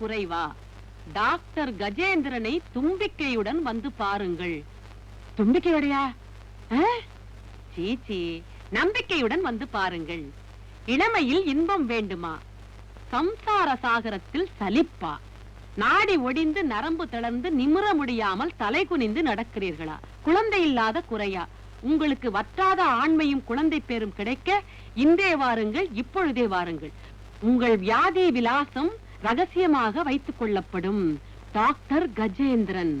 குறைவா டாக்டர் கஜேந்திரனை தும்பிக்கையுடன் வந்து பாருங்கள். தும்பிக்கையோடையா? சீச்சி நம்பிக்கையுடன் வந்து பாருங்கள். இளமையில் இன்பம் வேண்டுமா? சம்சார சாகரத்தில் சலிப்பா? நாடி ஒடிந்து நரம்பு தளர்ந்து நிமிர முடியாமல் தலை குனிந்து நடக்கிறீர்களா? குழந்தை இல்லாத குறையா? உங்களுக்கு வற்றாத ஆண்மையும் குழந்தை பேரும் கிடைக்க இன்றே வாருங்கள் இப்பொழுதே வாருங்கள். உங்கள் வியாதி விலாசம் ரகசியமாக வைத்துக் கொள்ளப்படும் டாக்டர் கஜேந்திரன்.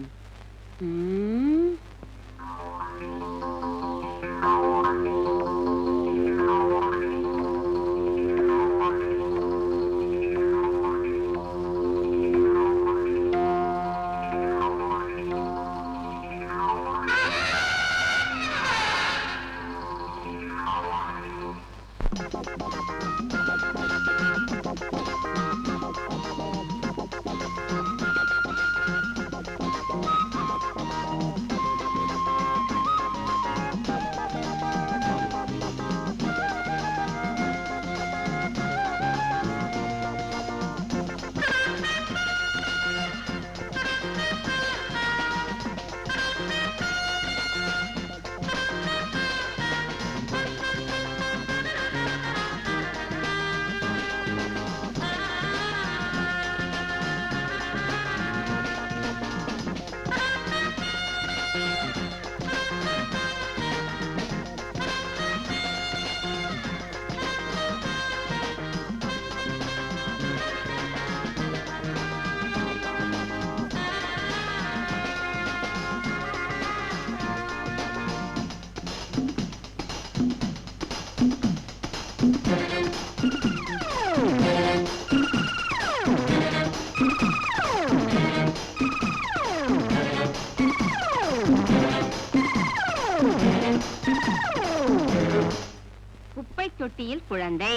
தொட்டியில் குழந்தை.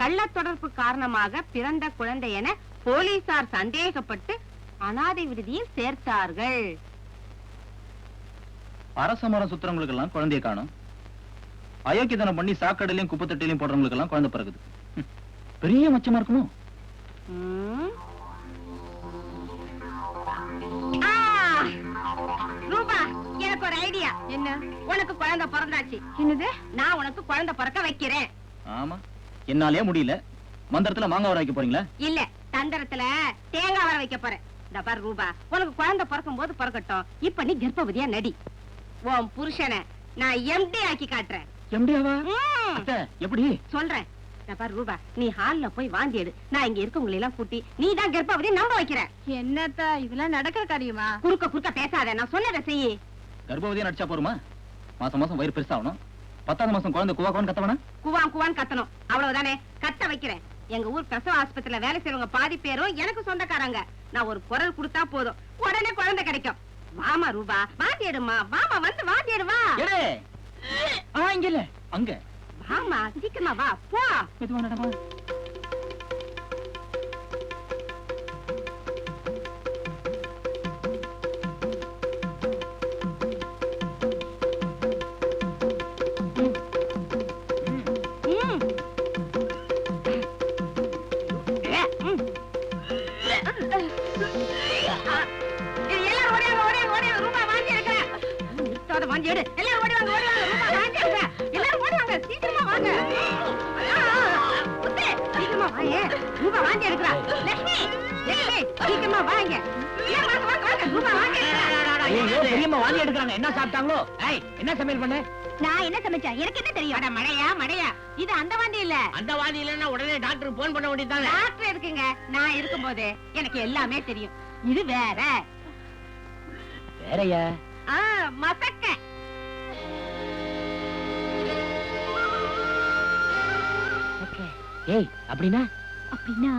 கள்ள தொடர்பு காரணமாக பிறந்த குழந்தை என போலீசார் சந்தேகப்பட்டு அனாதை விடுதியில் சேர்த்தார்கள். அரச மரம் சுத்துறவங்களுக்கு எல்லாம் குழந்தைய காணும். அயோக்கியத்தனம் பண்ணி சாக்கடையிலையும் குப்பத்தட்டிலையும் போடுறவங்களுக்கு எல்லாம் குழந்தை பிறகுது. பெரிய மச்சமா இருக்கணும். ஐடியா என்ன? உனக்கு குழந்தை பிறந்தாச்சு. என்னது? நான் உனக்கு குழந்தை பிறக்க வைக்கிறேன். ஆமா. என்னாலே முடியல. மந்திரத்துல மாங்காய் வர வைக்க போறீங்களா? இல்ல தந்திரத்துல தேங்காய் வர வைக்க போறேன். இந்த பாரு ரூபா. உனக்கு குழந்தை பிறக்கும் போது பிறக்கட்டும். இப்ப நீ கர்ப்பவதியா நடி. உன் புருஷனை நான் எம்டி ஆக்கி காட்டுறேன். எம்டியாவா எப்படி? சொல்றேன். பாரு ரூபா நீ ஹால்ல போய் வாந்தி எடு. நான் இங்க இருக்கவங்களை எல்லாம் கூட்டி நீ தான் கர்ப்பவதி நம்ப வைக்கிறேன். என்னத்த இதெல்லாம் நடக்கிற காரியமா? குறுக்க குறுக்க பேசாத. நான் சொன்னதை செய்யி கர்ப்பவதியா நடிச்சா போருமா? மாசம் மாசம் வயிறு பெருசாகணும். பத்தாவது மாசம் குழந்தை குவாக்குவான்னு கத்தவனா? குவான் குவான் கத்தணும். அவ்வளவுதானே? கத்த வைக்கிறேன். எங்க ஊர் பிரசவ ஆஸ்பத்திரியில வேலை செய்றவங்க பாதி பேரும் எனக்கு சொந்தக்காரங்க. நான் ஒரு குரல் கொடுத்தா போதும். உடனே குழந்தை கிடைக்கும். வாமா ரூபா வாந்தி எடுமா வாமா வந்து வாந்தி எடு வா. எடே. ஆ இங்க இல்ல. அங்க. வாமா சீக்கிரமா வா. போ. மெதுவா நடமா? ரூபா வாந்தி எடுக்கிறா. லட்சுமி, லட்சுமி, சீக்கிரமா வாங்க. ஏன் வாங்க, வாங்க, வாங்க. ரூபா வாந்தி எடுக்கிறா. ஐயோ பெரியம்மா வாந்தி எடுக்கிறாங்க என்ன சாப்பிட்டாங்களோ? ஏய் என்ன சமையல் பண்ண? நான் என்ன சமைச்சேன் எனக்கு என்ன தெரியும்? அட, மழையா மழையா இது அந்த வாந்தி இல்ல. அந்த வாதி இல்லைன்னா உடனே டாக்டருக்கு போன் பண்ண வேண்டியதுதானே? டாக்டர் இருக்குங்க நான் இருக்கும்போது எனக்கு எல்லாமே தெரியும். இது வேற. வேறயா? ஆ, மசக்க. ஏய் அப்படின்னா? அப்படின்னா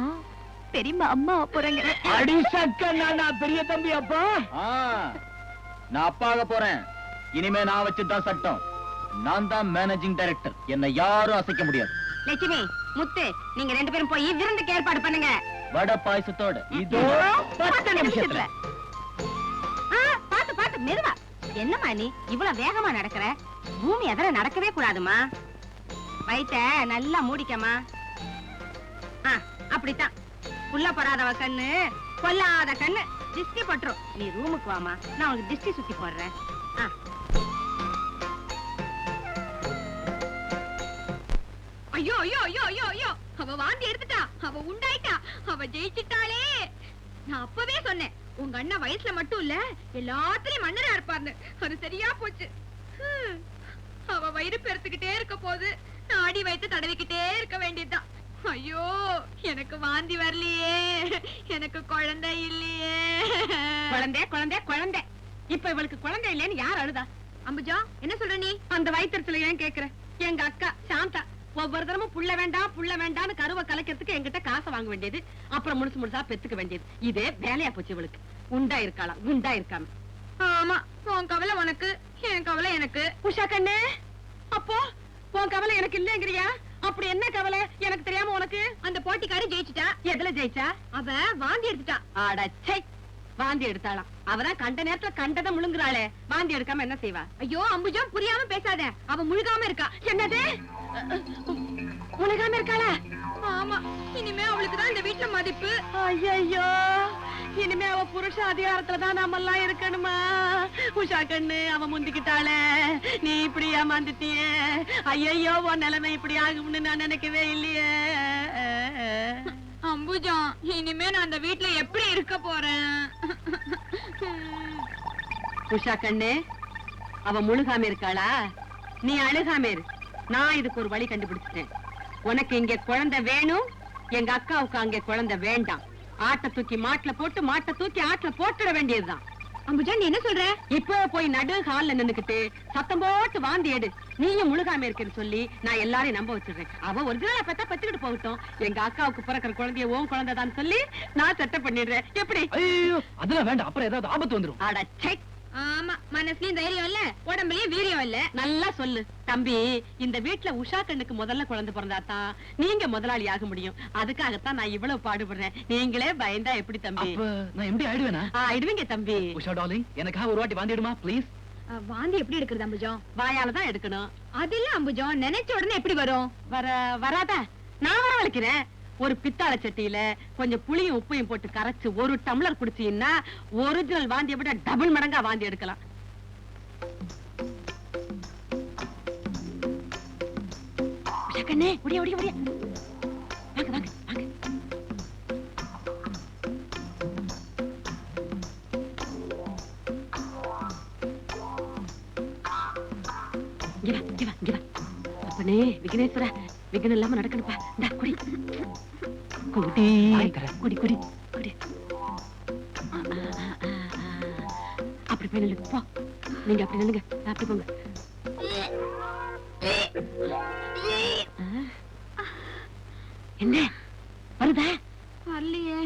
பெரியம்மா அம்மா போறாங்க. அடி சக்க நான் பெரிய தம்பி அப்பா. நான் அப்பாக போறேன். இனிமே நான் வச்சுதான் சட்டம். நான் தான் மேனேஜிங் டைரக்டர் என்னை யாரும் அசைக்க முடியாது. லட்சுமி முத்து நீங்க ரெண்டு பேரும் போய் விருந்துக்கு ஏற்பாடு பண்ணுங்க. வடை பாயசத்தோட. இதோ பத்து நிமிஷத்துல. ஆ, பாத்து பாத்து மெதுவா. என்னம்மா நீ இவ்வளவு வேகமா நடக்கிற? பூமி எதிர நடக்கவே கூடாதுமா வயித்த நல்லா மூடிக்கமா அப்படித்தான். புள்ள பராதவ கண்ணு கொல்லாத கண்ணு திஷ்டி பட்டுரும். நீ ரூமுக்கு வாமா நான் உனக்கு திஷ்டி சுத்தி போடுறேன். ஐயோ ஐயோ ஐயோ ஐயோ ஐயோ. அவ வாந்தி எடுத்துட்டா அவ உண்டாயிட்டா அவ ஜெயிச்சிட்டாளே நான் அப்பவே சொன்னேன் உங்க அண்ணன் வயசுல மட்டும் இல்ல எல்லாத்துலயும் மன்னரா இருப்பார்னு அது சரியா போச்சு. அவ வயிறு பெருத்துக்கிட்டே இருக்க போது நான் அடி வைத்து தடவிக்கிட்டே இருக்க வேண்டியதுதான். ஐயோ எனக்கு வாந்தி வரலையே எனக்கு குழந்தை இல்லையே குழந்தை குழந்தை குழந்தை இப்ப இவளுக்கு குழந்தை இல்லைன்னு யார் அழுதா அம்புஜா என்ன சொல்ற நீ அந்த வயிற்றுல ஏன் கேக்குற எங்க அக்கா சாந்தா ஒவ்வொரு தரமும் புள்ள வேண்டாம் புள்ள வேண்டாம்னு கருவை கலைக்கிறதுக்கு என்கிட்ட காசை வாங்க வேண்டியது அப்புறம் முழுசு முழுசா பெத்துக்க வேண்டியது இதே வேலையா போச்சு இவளுக்கு உண்டா இருக்காளாம் உண்டா இருக்காம ஆமா உன் கவலை உனக்கு என் கவலை எனக்கு உஷா கண்ணு அப்போ உன் கவலை எனக்கு இல்லைங்கிறியா அப்படி என்ன கவலை? எனக்கு தெரியாம உனக்கு? அந்த போட்டிக்காரி ஜெயிச்சிட்டா? எதுல ஜெயிச்சா? அவ வாந்தி எடுத்துட்டா. அடச்சை வாந்தி எடுத்தாளாம். அவதான் கண்ட நேரத்துல கண்டதை முழுங்குறாளே. வாந்தி எடுக்காம என்ன செய்வா? ஐயோ அம்புஜா புரியாம பேசாத. அவ முழுகாம இருக்கா. என்னது? முழுகாம இருக்காளா? ஆமா இனிமே அவளுக்கு தான் இந்த வீட்டுல மதிப்பு. ஐயோ இனிமே அவ புருஷ அதிகாரத்துல தான் நாம எல்லாம் இருக்கணுமா? உஷா கண்ணு அவ முந்திக்கிட்டாளே. நீ இப்படி ஏமாந்துட்டியே. ஐயோ உன் நிலைமை இப்படி ஆகும்னு நான் நினைக்கவே இல்லையே. அம்புஜா இனிமே நான் அந்த வீட்டுல எப்படி இருக்க போறேன்? உஷா கண்ணு அவ முழுகாம இருக்காளா? நீ அழுகாம இரு. நான் இதுக்கு ஒரு வழி கண்டுபிடிச்சிட்டேன். உனக்கு இங்க குழந்தை வேணும் எங்க அக்காவுக்கு அங்க குழந்தை வேண்டாம். ஆட்டை தூக்கி மாட்டுல போட்டு மாட்டை தூக்கி ஆட்டுல போட்டுட வேண்டியதுதான். அம்புஜா நீ என்ன சொல்ற? இப்ப போய் நடு ஹால்ல நின்னுக்கிட்டு சத்தம் போட்டு வாந்தி எடு. நீயும் முழுகாம இருக்கேன்னு சொல்லி நான் எல்லாரையும் நம்ப வச்சிடுறேன். அவ ஒரிஜினலா பார்த்தா பத்துக்கிட்டு போகட்டும். எங்க அக்காவுக்கு பிறக்கிற குழந்தைய உன் குழந்தைதான் சொல்லி நான் செட்டப் பண்ணிடுறேன். எப்படி? ஐயோ அதெல்லாம் வேண்டாம். அப்புறம் ஏதாவது ஆபத்து வந்துரும். அடச்சை ஆமா மனசுலயும் தைரியம் இல்ல உடம்புலயும் வீரியம் இல்ல. நல்லா சொல்லு. தம்பி இந்த வீட்ல உஷா கண்ணுக்கு முதல்ல குழந்தை பிறந்தாதான் நீங்க முதலாளி ஆக முடியும். அதுக்காகத்தான் நான் இவ்வளவு பாடுபடுறேன். நீங்களே பயந்தா எப்படி தம்பி? நான் எப்படி ஆயிடுவேனா? ஆயிடுவீங்க தம்பி. உஷா டார்லிங் எனக்காக ஒரு வாட்டி வாந்திடுமா ப்ளீஸ்? வாந்தி எப்படி எடுக்கிறது அம்புஜம்? வாயால தான் எடுக்கணும். அது இல்ல அம்புஜம். நினைச்ச உடனே எப்படி வரும்? வர வராதா? நான் வரவழைக்கிறேன் ஒரு பித்தாளை சட்டியில கொஞ்சம் புளியும் உப்பையும் போட்டு கரைச்சு ஒரு டம்ளர் குடிச்சீங்கன்னா ஒரிஜினல் வாந்தியை விட டபுள் மடங்கா வாந்தி எடுக்கலாம். கண்ணே ஒடியா ஒடியா ஒடியா வாங்க வாங்க வாங்க. இங்க வா இங்க வா இங்க வா. அப்பனே விக்னேஸ்வரா. விக்னம் இல்லாம நடக்கணுப்பா இந்தா குடி. குடி. குடி குடி குடி. அப்படி போய் நில்லு போ. நீங்க அப்படி நில்லுங்க. அப்படி போங்க? என்ன? வருதா? வரலையே.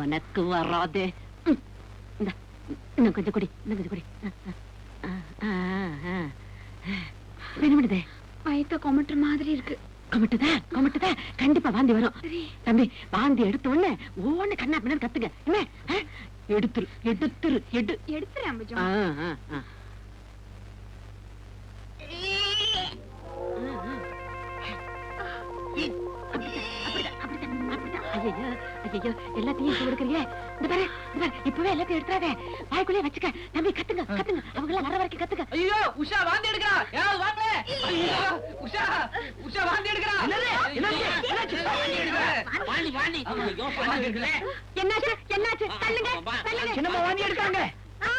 உனக்கு வராதே. இன்னும் கொஞ்சம் குடி. இன்னும் கொஞ்சம் குடி. பண்ணுதே வயித்த கொமட்டுற மாதிரி இருக்கு. கமிட்டுதா கமிட்டுதா. கண்டிப்பா வாந்தி வரும். தம்பி வாந்தி எடுத்த உடனே ஓன்னு கண்ணா பின்னாடி கத்துங்க என்ன? எடுத்துரு எடுத்துரு எடு. எடுத்துறேன் அம்புஜம். அப்படிதான், அப்படிதான், அப்படிதான். ஐயையோ, ஐயையோ, எல்லாத்தையும் எடுக்கறியே. இந்த பாரு, இந்த பாரு, இப்பவே எல்லாத்தையும் எடுத்துறாதே. வாய்க்குள்ளேயே வச்சுக்க. தம்பி, கத்துங்க, கத்துங்க. அவங்க எல்லாம் வர வரைக்கும் கத்துங்க. ஐயோ உஷா வாந்தி எடுக்கிறா யாராவது வாங்க ஐயோ உஷா உஷா வாந்தி எடுக்கிறா என்னது? என்னாச்சு? என்னாச்சு? வாணி ஐயோ வாந்தி எடுக்கல என்னாச்சு? என்னாச்சு? தள்ளுங்க, தள்ளுங்க. என்னம்மா வாந்தி எடுக்காங்க ஆ,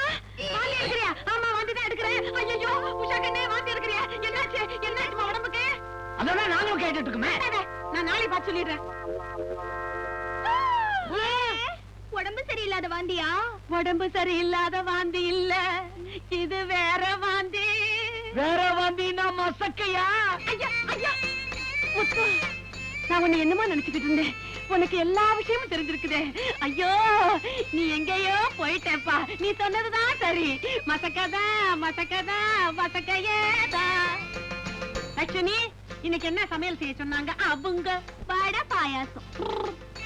வாந்தி எடுக்கிறியா? ஆமா, வாந்தி தான் எடுக்கிறேன். ஐயையோ, உஷா கண்ணே, வாந்தி எடுக்கிறியா? என்னாச்சு? என்னாச்சும்மா உடம்புக்கு? அதான் நானும் கேட்டுட்டு இருக்குமே நான் நாளை பார்த்து சொல்லிடுறேன் உடம்பு சரியில்லாத வாந்தியா? உடம்பு சரியில்லாத வாந்தி இல்ல. இது வேற வாந்தி. வேற வாந்தினா மசக்கையா நான் உன்னை என்னமா நினைச்சுக்கிட்டு இருந்தேன். உனக்கு எல்லா விஷயமும் தெரிஞ்சிருக்குதே. ஐயோ நீ எங்கேயோ போயிட்டேப்பா. நீ சொன்னதுதான் சரி. மசக்கதா மசக்கதா மசக்கையேதா. லட்சுமி இன்னைக்கு என்ன சமையல் செய்ய சொன்னாங்க? அவங்க வடை பாயாசம்.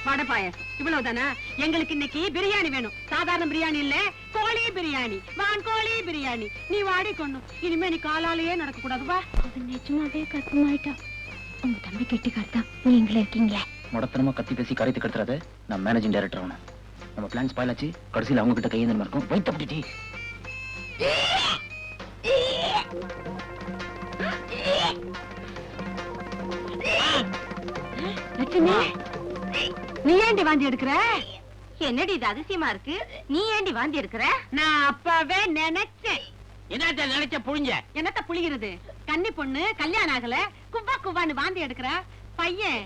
வடை பாயாசம் இவ்வளவுதானா? எங்களுக்கு இன்னைக்கு பிரியாணி வேணும். சாதாரண பிரியாணி இல்ல கோழி பிரியாணி. வான் கோழி பிரியாணி. நீ வாடி கொண்டு இனிமே நீ காலாலேயே நடக்க கூடாது வா. அவன் நிஜமாவே கர்ப்பமாயிட்டா உங்க தம்பி கெட்டி கர்த்தா நீங்களே இருக்கீங்களே. முடத்தனமா கத்தி பேசி கரைத்து கட்டுறாத நான் மேனேஜிங் டைரக்டர் ஆகணும் நம்ம பிளான் ஸ்பாயில் ஆச்சு. கடைசியில் அவங்க கிட்ட கையேந்திரமா இருக்கும். வைத்தப்பட்டி லட்சுமி. நீ ஏண்டி வாந்தி எடுக்கிற? என்னடி இது அதிசயமா இருக்கு? நீ ஏண்டி வாந்தி எடுக்கிற? நான் அப்பவே நினைச்சேன். என்னத்த நினைச்ச புழிஞ்ச? என்னத்த புளிகிறது கன்னி பொண்ணு கல்யாணம் ஆகல. குவ்வா குவ்வான்னு வாந்தி எடுக்கிற? பையன்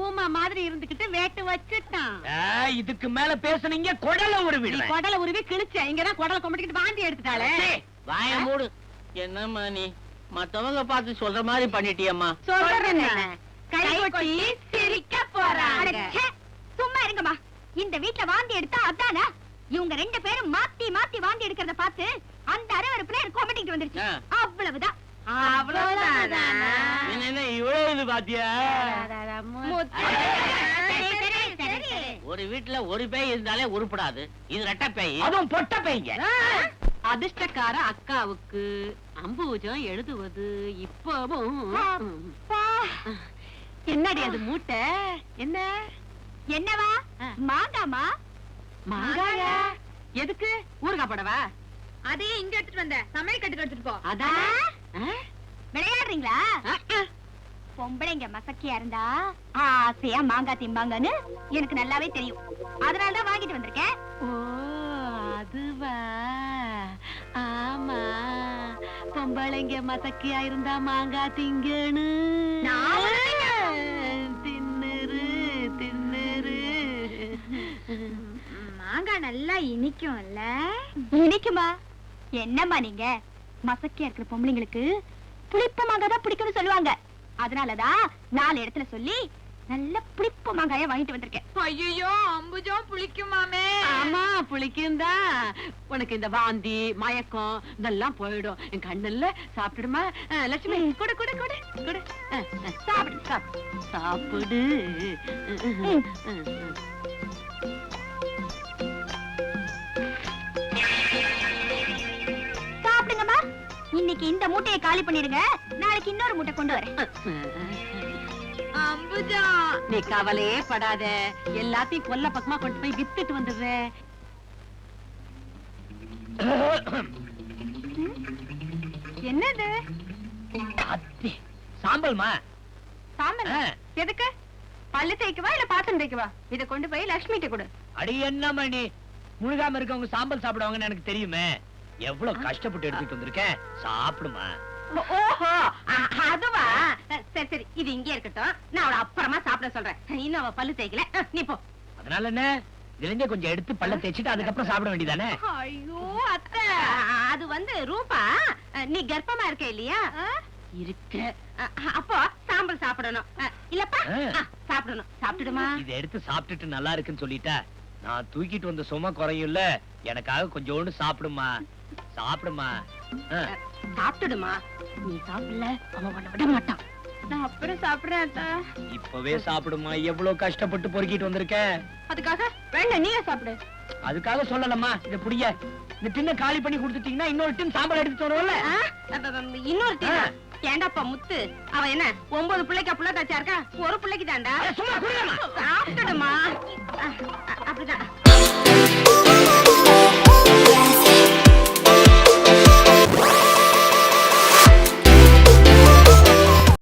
ஊமா மாதிரி இருந்துகிட்டு வேட்டு வச்சுட்டான். ஏய், இதுக்கு மேல பேசுனீங்க குடல விடுவேன் குடல உருவி கிழிச்ச. இங்கதான் குடல கொம்பிக்கிட்டு வாந்தி எடுத்துட்டாளே. வாய மூடு. என்னம்மா நீ? மத்தவங்க பார்த்து சொல்ற மாதிரி பண்ணிட்டியம்மா. சொல்றேன். கை கொட்டி சிரிக்க போறாங்க. இருங்கம்மா இந்த வீட்ல வாந்தி எடுத்தா அதானே? இவங்க ரெண்டு பேரும் மாத்தி மாத்தி வாந்தி எடுக்கிறத பார்த்து அந்த அரவறுப்புல எனக்கு கொமட்டிட்டு வந்துருச்சு. அவ்வளவுதான். ஒரு வீட்டுல ஒரு பேய் இருந்தாலே உருப்படாது இது ரெட்ட பேய். அதுவும் பொட்ட பையங்க. அதிர்ஷ்டக்கார அக்காவுக்கு அம்பூஜம் எழுதுவது இப்பவும். என்னடி அது மூட்டை? என்ன? என்னவா. மாங்காமா? மாங்காயா? எதுக்கு? ஊறுகாய் போடவா? அதையே இங்க எடுத்துட்டு வந்த. சமையல் கட்டுக்கு எடுத்துட்டு போ. அதான்? விளையாடுறீங்களா. பொம்பளைங்க மசக்கியா இருந்தா ஆசையா மாங்காய் திம்பாங்கன்னு எனக்கு நல்லாவே தெரியும். அதனால தான் வாங்கிட்டு வந்திருக்கேன். ஓ அதுவா? ஆமா. பொம்பளைங்க மசக்கியா இருந்தா மாங்காய் திங்கணு நான்? மாங்காய் நல்லா இனிக்கும்ல. இனிக்குமா? என்னம்மா நீங்க? மசக்கியா இருக்கிற பொம்பளைங்களுக்கு புளிப்பு மாங்காய் தான் பிடிக்கும்னு சொல்லுவாங்க. அதனாலதான் நாலு இடத்துல சொல்லி நல்ல புளிப்பு மாங்காய வாங்கிட்டு வந்திருக்கேன். ஐயோ அம்புஜம் புளிக்குமாமே. ஆமா புளிக்குந்தா உனக்கு இந்த வாந்தி மயக்கம் இதெல்லாம் போயிடும். என் கண்ணுல சாப்பிடுமா? லட்சுமி கொடு கொடு கொடு கொடு. சாப்பிடு சாப்பிடு. இன்னைக்கு இந்த மூட்டையை காலி பண்ணிடுங்க நாளைக்கு இன்னொரு மூட்டை கொண்டு வரேன். அம்புஜா நீ கவலையே படாத. எல்லாத்தையும் கொல்ல பக்கமா கொண்டு போய் வித்துட்டு வந்துடுறேன் என்னது? அத்தி சாம்பல்மா? சாம்பல். எதுக்கு? பல்லு தேய்க்கவா இல்ல பாத்திரம் தேய்க்கவா? இத கொண்டு போய் லட்சுமிட்ட கொடு. அடி என்ன மணி? முழுகாம இருக்கவங்க சாம்பல் சாப்பிடுவாங்கன்னு எனக்கு தெரியுமே. எவ்வளவு கஷ்டப்பட்டு எடுத்துட்டு வந்திருக்கேன் சாப்பிடுமா. ஓ- ஓஹோ அதுவா? சரி சரி இது இங்கே இருக்கட்டும். நான் அவளை அப்புறமா சாப்பிட சொல்றேன். இன்னும் அவ பல்லு தேய்க்கல. நீ போ. அதனால என்ன? இதுல கொஞ்சம் எடுத்து பல்ல தேய்ச்சிட்டு அதுக்கப்புறம் சாப்பிட வேண்டியதானே? ஐயோ அத்தை. அது வந்து ரூபா. நீ கர்ப்பமா இருக்க இல்லையா? இருக்க. அப்போ சாம்பல் சாப்பிடணும். இல்லப்பா. சாப்பிடணும். சாப்பிட்டுடுமா? இதை எடுத்து சாப்பிட்டுட்டு நல்லா இருக்குன்னு சொல்லிட்டா. நான் தூக்கிட்டு வந்த சும குறையும்ல. எனக்காக கொஞ்சோண்டு சாப்பிடுமா? சாப்பிடுமா. சாப்பிட்டுடுமா. நீ சாப்பிடல அவன் உன்னை விட மாட்டான். நான் அப்புறம் சாப்பிடுறேன் இப்பவே சாப்பிடுமா? எவ்வளவு கஷ்டப்பட்டு பொறுக்கிட்டு வந்திருக்கேன் அதுக்காக வேண்டாம் நீயே சாப்பிடு. அதுக்காக சொல்லலம்மா இத புடிய இந்த டின்ன காலி பண்ணி கொடுத்துட்டீங்கன்னா இன்னொரு டின் சாம்பார் எடுத்து வரும்ல இன்னொரு டீ ஆ. ஏண்டாப்பா முத்து. அவ என்ன ஒன்பது பிள்ளைக்கு புள்ள தச்சா இருக்கா? ஒரு பிள்ளைக்கு தாண்டா சும்மா அ- அப்படிதான்.